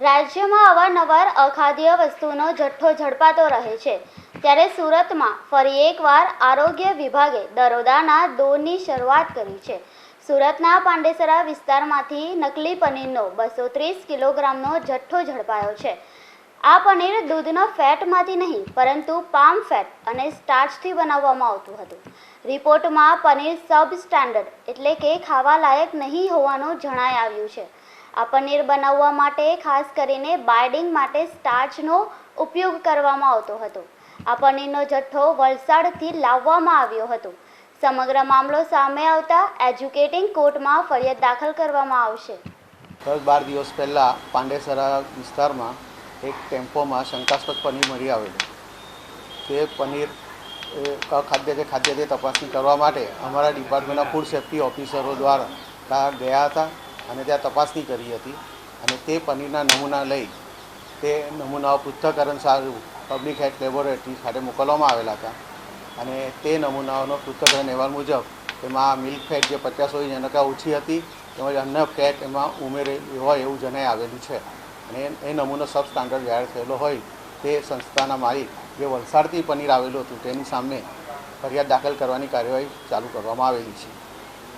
રાજ્યમાં અવારનવાર અખાદ્ય વસ્તુનો જથ્થો ઝડપાતો રહે છે. ત્યારે સુરતમાં ફરી એકવાર આરોગ્ય વિભાગે દરોદાના દોરની શરૂઆત કરી છે. સુરતના પાંડેસરા વિસ્તારમાંથી નકલી પનીરનો બસો ત્રીસ કિલોગ્રામનો જથ્થો ઝડપાયો છે. આ પનીર દૂધનો ફેટમાંથી નહીં, પરંતુ પામ ફેટ અને સ્ટાર્ચથી બનાવવામાં આવતું હતું. રિપોર્ટમાં પનીર સબ સ્ટાન્ડર્ડ એટલે કે ખાવા લાયક નહીં હોવાનું જણાઈ આવ્યું છે. આ પનીર બનાવવા માટે, ખાસ કરીને બાઇડિંગ માટે સ્ટાર્ચનો ઉપયોગ કરવામાં આવતો હતો. આ પનીરનો જથ્થો વલસાડથી લાવવામાં આવ્યો હતો. સમગ્ર મામલો સામે આવતા એજ્યુકેટિંગ કોર્ટમાં ફરિયાદ દાખલ કરવામાં આવશે. દસ બાર દિવસ પહેલાં પાંડેસરા વિસ્તારમાં એક ટેમ્પોમાં શંકાસ્પદ પનીર મળી આવેલું. તે પનીર, એ છે ખાદ્ય તે તપાસણી કરવા માટે અમારા ડિપાર્ટમેન્ટના ફૂડ સેફ્ટી ઓફિસરો દ્વારા ગયા હતા. અને ત્યાં તપાસણી કરી હતી. અને તે પનીરના નમૂના લઈ તે નમૂનાઓ પૃથ્થકરણ સારું પબ્લિક હેલ્થ લેબોરેટરી સાથે મોકલવામાં આવેલા હતા. અને તે નમૂનાઓનો પૃથ્થકરણ અહેવાલ મુજબ તેમાં મિલ્ક ફેટ જે પચાસ હોય એના કરતાં ઓછી હતી, તેમજ અન્ય ફેટ એમાં ઉમેરેલી હોય એવું જણાઈ આવેલું છે. અને એ નમૂનો સબ સ્ટાન્ડર્ડ જાહેર થયેલો હોય તે સંસ્થાના માલિક જે વલસાડથી પનીર આવેલું હતું, તેની સામે ફરિયાદ દાખલ કરવાની કાર્યવાહી ચાલુ કરવામાં આવેલી છે.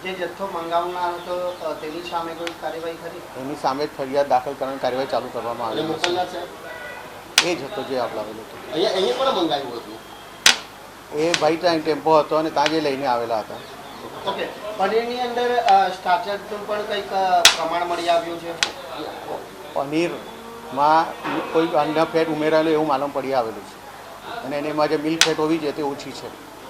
જે જથ્થો મંગાવનાર હતો તેની સામે કોઈ કાર્યવાહી ખરી? એની સામે જ ફરિયાદ દાખલ કરવાની કાર્યવાહી ચાલુ કરવામાં આવેલી છે. એ જથ્થો હતો જે આપલાવેલો હતો. અહીંયા અહીંયા પણ મંગાવ્યું હતું? એ ભાઈ ત્યાં ટેમ્પો હતો અને ત્યાં જે લઈને આવેલા હતા. ઓકે પનીરની અંદર સ્ટાર્ચરનું પણ કંઈક પ્રમાણ મળી આવ્યું છે? પનીરમાં કોઈ અન્ય ફેટ ઉમેરાયેલું એવું માલુમ પડી આવેલું છે. અને એની એમાં જે મિલ્ક ફેટ હોવી જોઈએ તે ઓછી છે.